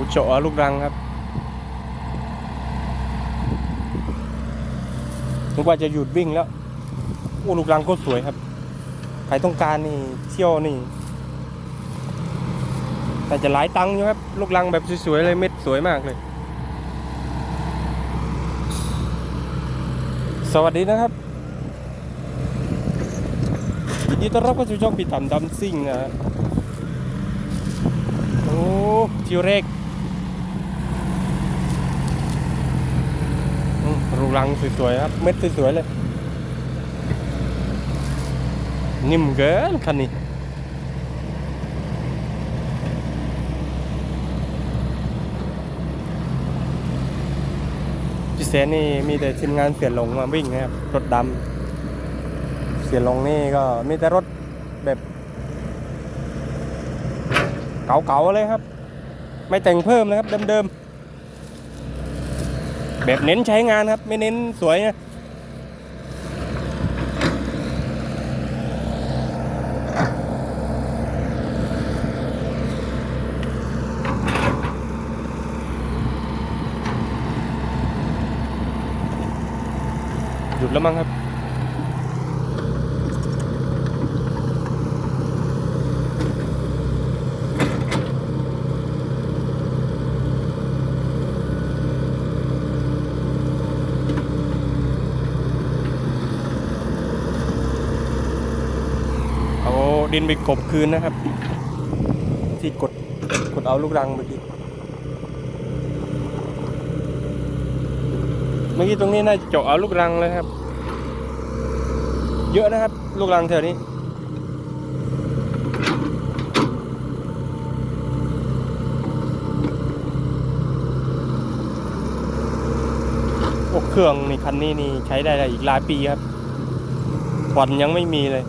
อุโจลูกรังครับนึกว่าจะหยุดวิ่งแล้วโอ้ลูกรังก็สวยครับ ใครต้องการนี่เที่ยวนี่ แต่จะหลายตังค์อยู่ครับ ลูกรังแบบสวยๆเลยเม็ดสวยมากเลย สวัสดีนะครับยินดีต้อนรับเข้าสู่ช่องปีต่ำดำซิ่งนะโอ้ทิวเรกอืม รูรังสวยๆครับ เม็ดสวยๆเลย นิ่มเกินคันนี้พิเศษนี่มีแต่ทีมงานเสียหลงมาวิ่งนะครับ รถดำเสียหลงนี่ก็มีแต่รถแบบเก่าๆเลยครับ ไม่แต่งเพิ่มนะครับเดิมๆ แบบเน้นใช้งานครับ ไม่เน้นสวยนะหยุดแล้วมั้งครับ ดินไปกบคืนนะครับ ที่กดกดเอาลูกรังเมื่อกี้เมื่อกี้ตรงนี้น่าจะเจาะเอาลูกรังเลยครับ เยอะนะครับ ลูกรังแถวนี้โอ้เครื่องในคันนี้นี่ใช้ได้อีกหลายปีครับควันยังไม่มีเลย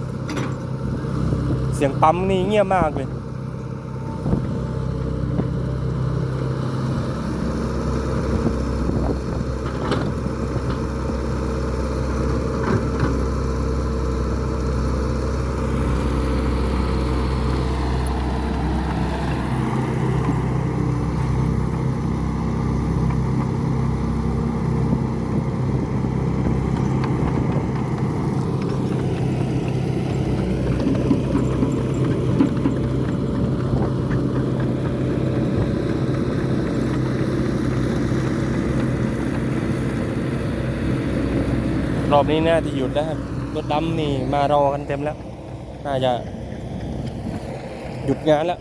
สียงปั๊มนี่เงียบมากเลย รอบนี้น่าจะหยุดแล้วครับรถดำนี่มารอกันเต็มแล้ว น่าจะ หยุดงานแล้ว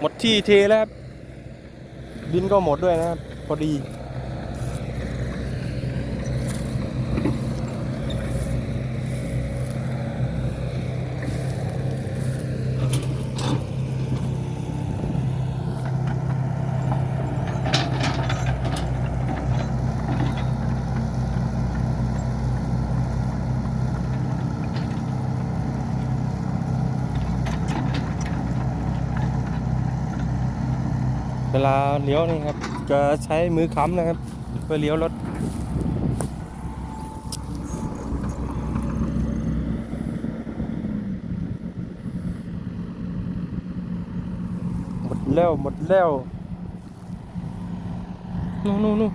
หมดที่เทแล้วบดินก็หมดด้วยนะครับ พอดี เวลาเลี้ยวนี่ครับ จะใช้มือค้ำนะครับ เพื่อเลี้ยวรถหมดแล้วหมดแล้วนู่นนู่นนู่น